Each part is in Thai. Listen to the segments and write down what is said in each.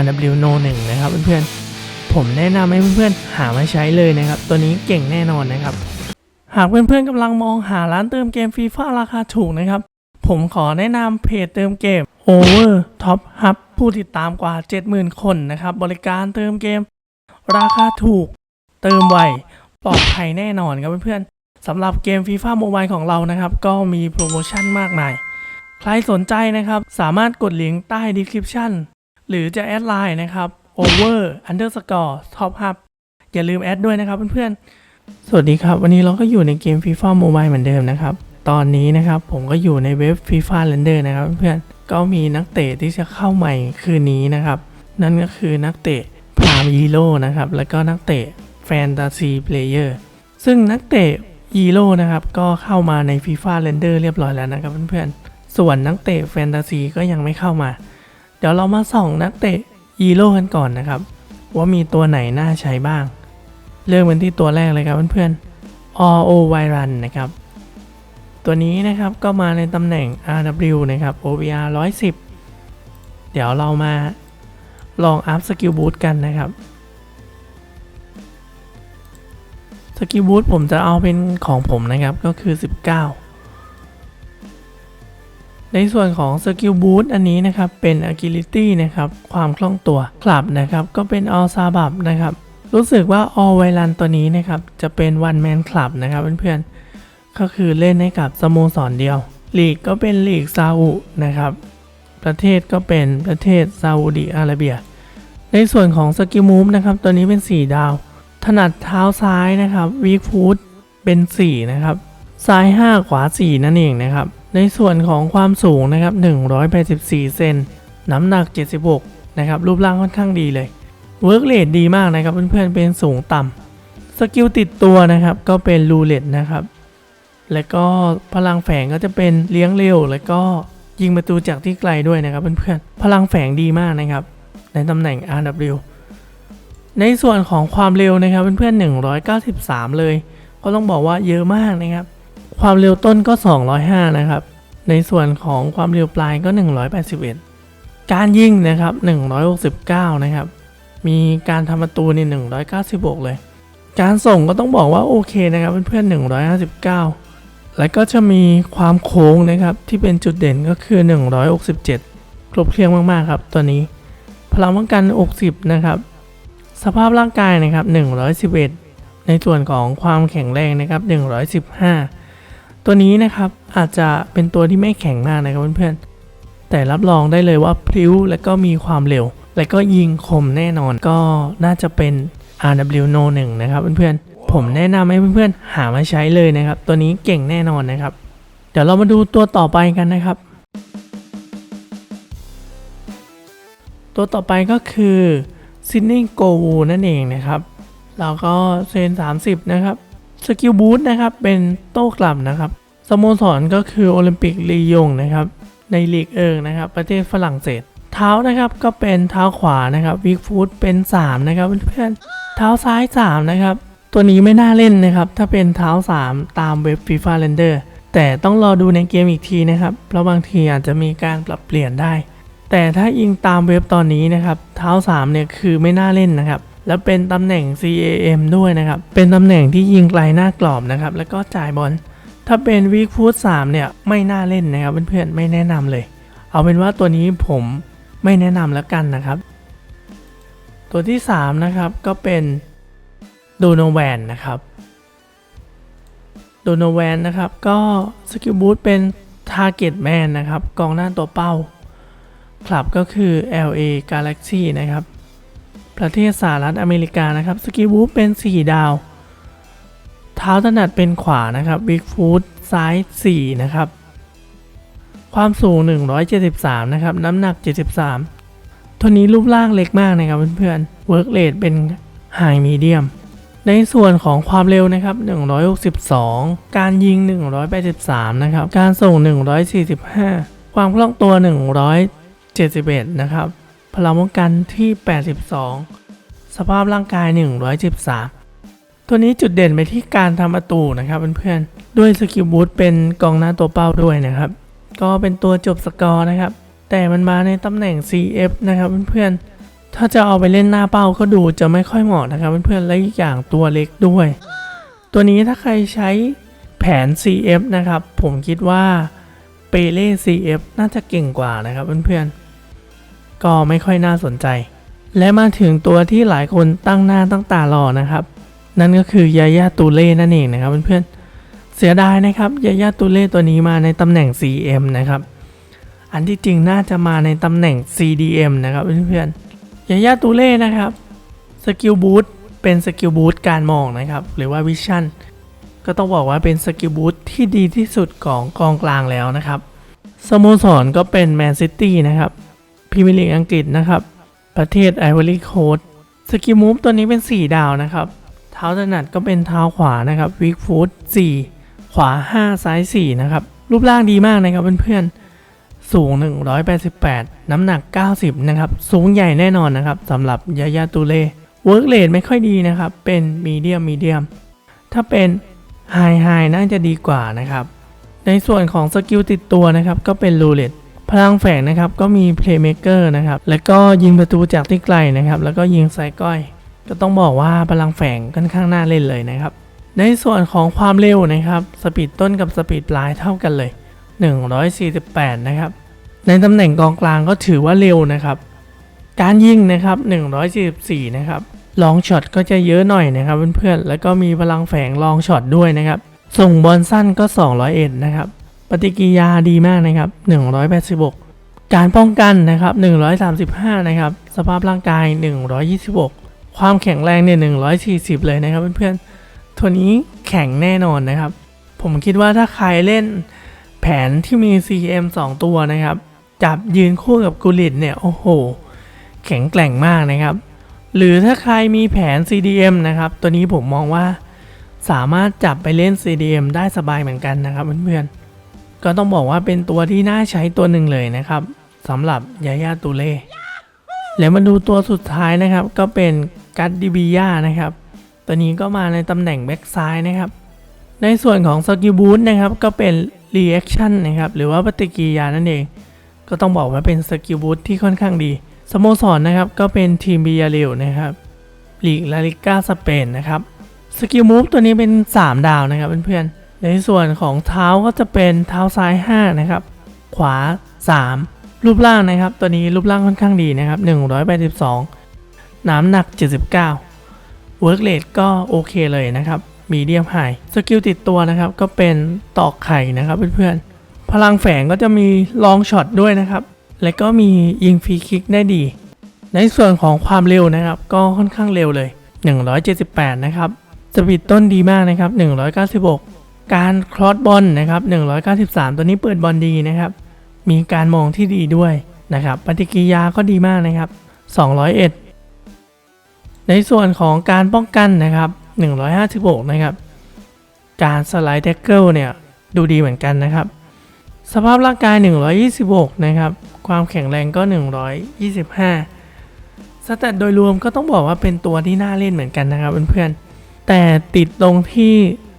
RW No 1นะครับเพื่อนๆ ผมแนะนำให้เพื่อนๆ หามาใช้เลยนะครับ ตัวนี้เก่งแน่นอนนะครับ หากเพื่อนๆกำลังมองหาร้านเติมเกมฟีฟ่าราคาถูกนะครับ ผมขอแนะนำเพจเติมเกม Over Top Hub ผู้ติดตามกว่า 70,000 คนนะครับ บริการเติมเกม ราคาถูก เติมไวปลอดภัยแน่นอนครับเพื่อนๆสำหรับเกมฟีฟ่าโมบายของเรานะครับ ก็มีโปรโมชั่นมากมาย ใครสนใจนะครับ สามารถกดลิงก์ใต้ description หรือจะแอดไลน์นะครับ over underscore top hub อย่าลืมแอดด้วยนะครับเพื่อนๆ สวัสดีครับ วันนี้เราก็อยู่ในเกม FIFA Mobile เหมือนเดิมนะครับ ตอนนี้นะครับผมก็อยู่ในเว็บ FIFA Render นะครับเพื่อนๆก็มีนักเตะที่จะเข้าใหม่คืนนี้นะครับ นั่นก็คือนักเตะพรามฮีโร่นะครับ แล้วก็นักเตะแฟนตาซีเพลเยอร์ซึ่งนักเตะฮีโร่นะครับ ก็เข้ามาใน FIFA Render เรียบร้อยแล้วนะครับเพื่อนๆ ส่วนนักเตะแฟนตาซีก็ยังไม่เข้ามา ดี๋ยวเรามาส่องนักเตะฮีโร่กันก่อนนะครับ ว่ามีตัวไหนน่าใช้บ้าง เริ่มกันที่ตัวแรกเลยครับเพื่อนๆ RO y Run นะครับ ตัวนี้นะครับก็มาในตำแหน่ง RW นะครับ OVR 110 เดี๋ยวเรามาลองอัพสกิลบูตกันนะครับสกิลบูตผมจะเอาเป็นของผมนะครับก็คือ 19 ในส่วนของสกิลบูตอันนี้นะครับ เป็น agility นะครับ ความคล่องตัวคลับนะครับ ก็เป็น all ซาบับนะครับ รู้สึกว่า all ไวรันตัวนี้นะครับ จะเป็น one man club นะครับเพื่อนๆ ก็คือเล่นให้กับสโมสรเดียว ลีกก็เป็นลีกซาอุนะครับ ประเทศก็เป็นประเทศซาอุดิอาระเบีย ในส่วนของสกิลมูฟนะครับ ตัวนี้เป็น 4 ดาว ถนัดเท้าซ้ายนะครับวีคฟูดเป็น 4 นะครับ ซ้าย 5 ขวา 4 นั่นเองนะครับ ในส่วนของความสูงนะครับ184 เซน น้ำหนัก 76 นะครับ รูปร่างค่อนข้างดีเลย เวิร์กเรทดีมากนะครับเพื่อนๆ เป็นสูงต่ำ สกิลติดตัวนะครับ ก็เป็นรูเลตนะครับ แล้วก็พลังแฝงก็จะเป็นเลี้ยงเร็ว แล้วก็ยิงประตูจากที่ไกลด้วยนะครับเพื่อนๆ พลังแฝงดีมากนะครับ ในตำแหน่ง RW ในส่วนของความเร็วนะครับเพื่อนๆ 193 เลย ก็ต้องบอกว่าเยอะมากนะครับ ความเร็วต้นก็ 205 นะครับ ในส่วนของความเร็วปลายก็ 181 การยิงนะครับ 169 นะครับ มีการทำประตูนี่196 เลย การส่งก็ต้องบอกว่าโอเคนะครับเพื่อนๆ 159 แล้วก็จะมีความโค้งนะครับที่เป็นจุดเด่นก็คือ 167 ครบเครื่องมากๆครับตัวนี้ พลังป้องกัน 60 นะครับ สภาพร่างกายนะครับ 111 ในส่วนของความแข็งแรงนะครับ 115 ตัวนี้นะครับอาจจะเป็นตัวที่ไม่แข็งมากนะครับเพื่อนๆ แต่รับรองได้เลยว่าพลิ้วและก็มีความเร็ว และก็ยิงคมแน่นอนก็น่าจะเป็น RW No 1นะครับเพื่อนๆ ผมแนะนำให้เพื่อนๆ หามาใช้เลยนะครับ ตัวนี้เก่งแน่นอนนะครับ เดี๋ยวเรามาดูตัวต่อไปกันนะครับ ตัวต่อไปก็คือซินนิ่โกวูนั่นเองนะครับแล้วก็เซน30 นะครับ สกิลบูทนะครับเป็นโต้กลับนะครับสโมสรก็คือโอลิมปิกลียงนะครับในลีกเอิงนะครับประเทศฝรั่งเศส เท้านะครับก็เป็นเท้าขวานะครับวิกฟูดเป็น 3 นะครับเพื่อนเท้าซ้าย 3 นะครับ ตัวนี้ไม่น่าเล่นนะครับ ถ้าเป็นเท้า 3 ตามเว็บ FIFA Render แต่ต้องรอดูในเกมอีกทีนะครับเพราะบางทีอาจจะมีการปรับเปลี่ยนได้ แต่ถ้ายิงตามเว็บตอนนี้นะครับ เท้า3เนี่ยคือไม่น่าเล่นนะครับ แล้วเป็นตำแหน่ง CAM ด้วยนะครับ เป็นตำแหน่งที่ยิงไกลหน้ากรอบนะครับ แล้วก็จ่ายบอล ถ้าเป็นวีคฟูด3เนี่ยไม่น่าเล่นนะครับเพื่อนๆไม่แนะนำเลย เอาเป็นว่าตัวนี้ผมไม่แนะนำแล้วกันนะครับ ตัวที่ 3 นะครับก็เป็นโดโนแวนนะครับโดโนแวนนะครับก็สกิลบูทเป็น Target Man นะครับกองหน้าตัวเป้าคลับก็คือ LA Galaxy นะครับ ประเทศสหรัฐอเมริกานะครับสกิลบูทเป็น 4 ดาว เท้าถนัดเป็นขวานะครับ Big Foot ซ้าย 4 นะครับ ความสูง 173 นะครับ น้ำหนัก 73 ตัวนี้รูปร่างเล็กมากนะครับเพื่อนๆ Work Rate เป็น High Medium ในส่วนของความเร็วนะครับ 162 การยิง 183 นะครับ การส่ง 145 ความคล่องตัว 171 นะครับ พลังป้องกันที่ 82 สภาพร่างกาย 113 ตัวนี้จุดเด่นไปที่การทำประตูนะครับเพื่อนๆ ด้วยสกิลบูทเป็นกองหน้าตัวเป้าด้วยนะครับ ก็เป็นตัวจบสกอร์นะครับ แต่มันมาในตำแหน่ง CF นะครับเพื่อนๆ ถ้าจะเอาไปเล่นหน้าเป้าก็ดูจะไม่ค่อยเหมาะนะครับเพื่อนๆ และอีกอย่างตัวเล็กด้วย ตัวนี้ถ้าใครใช้แผน CF นะครับ ผมคิดว่าเปเล่ CF น่าจะเก่งกว่านะครับเพื่อนๆ ก็ไม่ค่อยน่าสนใจ และมาถึงตัวที่หลายคนตั้งหน้าตั้งตารอนะครับ นั่นก็คือยาย่าตูเล่นั่นเองนะครับเพื่อนๆเสียดายนะครับยาย่าตูเล่ตัวนี้มาในตำแหน่ง CM นะครับอันที่จริงน่าจะมาในตำแหน่ง CDM นะครับเพื่อนๆยาย่าตูเล่นะครับสกิลบูทเป็นสกิลบูทการมองนะครับหรือว่าวิชั่นก็ต้องบอกว่าเป็นสกิลบูทที่ดีที่สุดของกองกลางแล้วนะครับสโมสรก็เป็นแมนซิตี้นะครับ พรีเมียร์ลีกอังกฤษนะครับ ประเทศไอวอรี่โคสสกิลมูฟตัวนี้เป็น 4 ดาวนะครับ เท้าถนัดก็เป็นเท้าขวานะครับวิกฟูด4ขวา 5 ซ้าย 4 นะครับ รูปร่างดีมากนะครับเพื่อนๆ สูง 188 น้ำหนัก 90 นะครับ สูงใหญ่แน่นอนนะครับสำหรับยายาตูเล่เวิร์กเลดไม่ค่อยดีนะครับ เป็นมีเดียมมีเดียม ถ้าเป็นไฮไฮน่าจะดีกว่านะครับ ในส่วนของสกิลติดตัวนะครับ ก็เป็นรูเลต พลังแฝงนะครับก็มีเพลย์เม k เกอร์นะครับแล้วก็ยิงประตูจากที่ไกลนะครับแล้วก็ยิงไซก้อย ก็ต้องบอกว่าพลังแฝงค่อนข้างน่าเล่นเลยนะครับในส่วนของความเร็วนะครับสปีดต้นกับสปีดปลายเท่ากันเลย 148 นะครับ ในตำแหน่งกองกลางก็ถือว่าเร็วนะครับ การยิงนะครับ 144 นะครับลองช็อตก็จะเยอะหน่อยนะครับเพื่อนๆแล้วก็มีพลังแฝงลองช็อตด้วยนะครับ ส่งบอลสั้นก็ 201 นะครับ ปฏิกิริยาดีมากนะครับ 186 การป้องกันนะครับ 135 นะครับ สภาพร่างกาย 126 ความแข็งแรงเนี่ย 140 เลยนะครับเพื่อนๆ ตัวนี้แข็งแน่นอนนะครับ ผมคิดว่าถ้าใครเล่นแผนที่มี CM 2 ตัวนะครับ จับยืนคู่กับกุลิตเนี่ย โอ้โห แข็งแกร่งมากนะครับ หรือถ้าใครมีแผน CDM นะครับ ตัวนี้ผมมองว่าสามารถจับไปเล่น CDM ได้สบายเหมือนกันนะครับเพื่อนๆ ก็ต้องบอกว่าเป็นตัวที่น่าใช้ตัวหนึ่งเลยนะครับสำหรับยายาตูเล่แล้วมาดูตัวสุดท้ายนะครับ ก็เป็นกัตดิบิยานะครับ ตัวนี้ก็มาในตำแหน่งแบ็กซ้ายนะครับ ในส่วนของสกิลบูทนะครับก็เป็น reaction นนะครับหรือว่าปฏิกิริยานั่นเอง ก็ต้องบอกว่าเป็นสกิลบูทที่ค่อนข้างดีสโมสรนะครับก็เป็นทีมบิยาเรลนะครับลีกลาลิก้าสเปนนะครับสกิลมูฟตัวนี้เป็น 3 ดาวนะครับเพื่อนๆ ในส่วนของเท้าก็จะเป็นเท้าซ้าย 5 นะครับ ขวา 3 รูปร่างนะครับ ตัวนี้รูปร่างค่อนข้างดีนะครับ 182 น้ำหนัก 79 เวิร์กเลดก็โอเคเลยนะครับ มีเดียมไฮสกิลติดตัวนะครับ ก็เป็นตอกไข่นะครับเพื่อนๆ พลังแฝงก็จะมีลองช็อตด้วยนะครับ และก็มียิงฟรีคิกได้ดี ในส่วนของความเร็วนะครับ ก็ค่อนข้างเร็วเลย 178 นะครับ สปีดต้นดีมากนะครับ 196 การคลอสบอลนะครับ193 ตัวนี้เปิดบอลดีนะครับ มีการมองที่ดีด้วยนะครับ ปฏิกิริยาก็ดีมากนะครับ 201 ในส่วนของการป้องกันนะครับ 156 นะครับ การสไลด์แท็กเกิลเนี่ยดูดีเหมือนกันนะครับ สภาพร่างกาย 126 นะครับ ความแข็งแรงก็ 125 สแตทโดยรวมก็ต้องบอกว่าเป็นตัวที่น่าเล่นเหมือนกันนะครับเพื่อนๆ แต่ติดตรงที่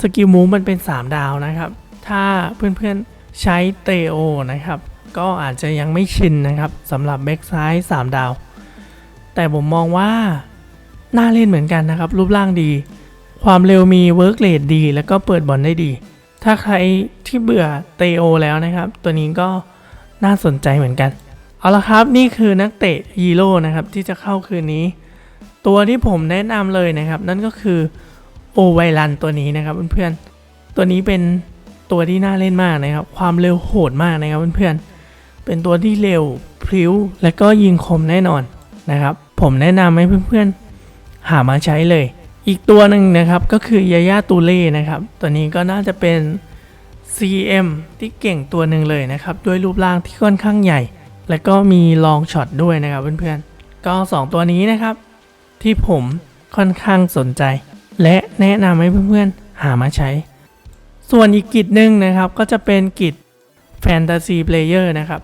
สกิลมูฟมันเป็น 3 ดาวนะครับ ถ้าเพื่อนๆใช้เตโอนะครับ ก็อาจจะยังไม่ชินนะครับสำหรับแบ็กซ้าย 3 ดาว แต่ผมมองว่า น่าเล่นเหมือนกันนะครับ รูปร่างดี ความเร็วมีเวิร์กเลดดี แล้วก็เปิดบอลได้ดี ถ้าใครที่เบื่อเตโอแล้วนะครับ ตัวนี้ก็น่าสนใจเหมือนกัน เอาละครับนี่คือนักเตะฮีโร่นะครับที่จะเข้าคืนนี้ ตัวที่ผมแนะนำเลยนะครับ นั่นก็คือ โอไวรันตัวนี้นะครับเพื่อนๆตัวนี้เป็นตัวที่น่าเล่นมากนะครับ ความเร็วโหดมากนะครับเพื่อนๆเป็นตัวที่เร็วพริ้วและก็ยิงคมแน่นอนนะครับ ผมแนะนำให้เพื่อนๆหามาใช้เลย อีกตัวหนึ่งนะครับก็คือยาย่าตูเล่นะครับ ตัวนี้ก็น่าจะเป็น CM ที่เก่งตัวหนึ่งเลยนะครับ ด้วยรูปร่างที่ค่อนข้างใหญ่ และก็มีลองช็อตด้วยนะครับเพื่อนๆก็ 2 ตัวนี้นะครับ ที่ผมค่อนข้างสนใจ และแนะนำให้เพื่อนๆหามาใช้ ส่วนอีกกิจหนึ่งนะครับก็จะเป็นกิจแฟนตาซีเพลเยอร์นะครับ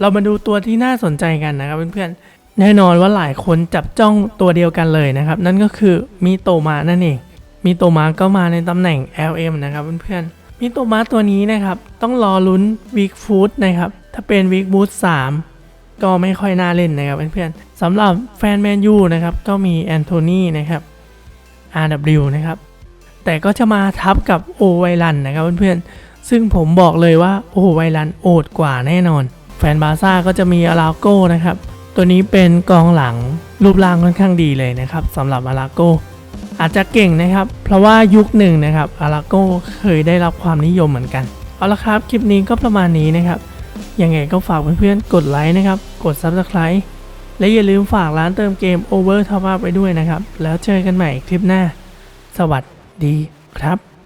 เรามาดูตัวที่น่าสนใจกันนะครับเพื่อนๆ แน่นอนว่าหลายคนจับจ้องตัวเดียวกันเลยนะครับ นั่นก็คือมิโตมานั่นเองมิโตมาก็มาในตำแหน่ง LM นะครับเพื่อนๆมิโตมาตัวนี้นะครับ ต้องรอลุ้น Week Food นะครับ ถ้าเป็น Week Boot 3ก็ไม่ค่อยน่าเล่นนะครับเพื่อนๆสำหรับแฟนแมนยูนะครับ ก็มีแอนโทนีนะครับ RW นะครับ แต่ก็จะมาทับกับโอไวรันนะครับเพื่อนๆ ซึ่งผมบอกเลยว่าโอไวรันโอดกว่าแน่นอน แฟนบาร์ซ่าก็จะมีอาราโก้นะครับ ตัวนี้เป็นกองหลังรูปร่างค่อนข้างดีเลยนะครับสำหรับอาราโก้อาจจะเก่งนะครับ เพราะว่ายุคหนึ่งนะครับอาราโก้เคยได้รับความนิยมเหมือนกัน เอาละครับ คลิปนี้ก็ประมาณนี้นะครับ ยังไงก็ฝากเพื่อนๆ กดไลค์นะครับ กด Subscribe และอย่าลืมฝากร้านเติมเกม Over Top Up ไปด้วยนะครับ แล้วเจอกันใหม่คลิปหน้า สวัสดีครับ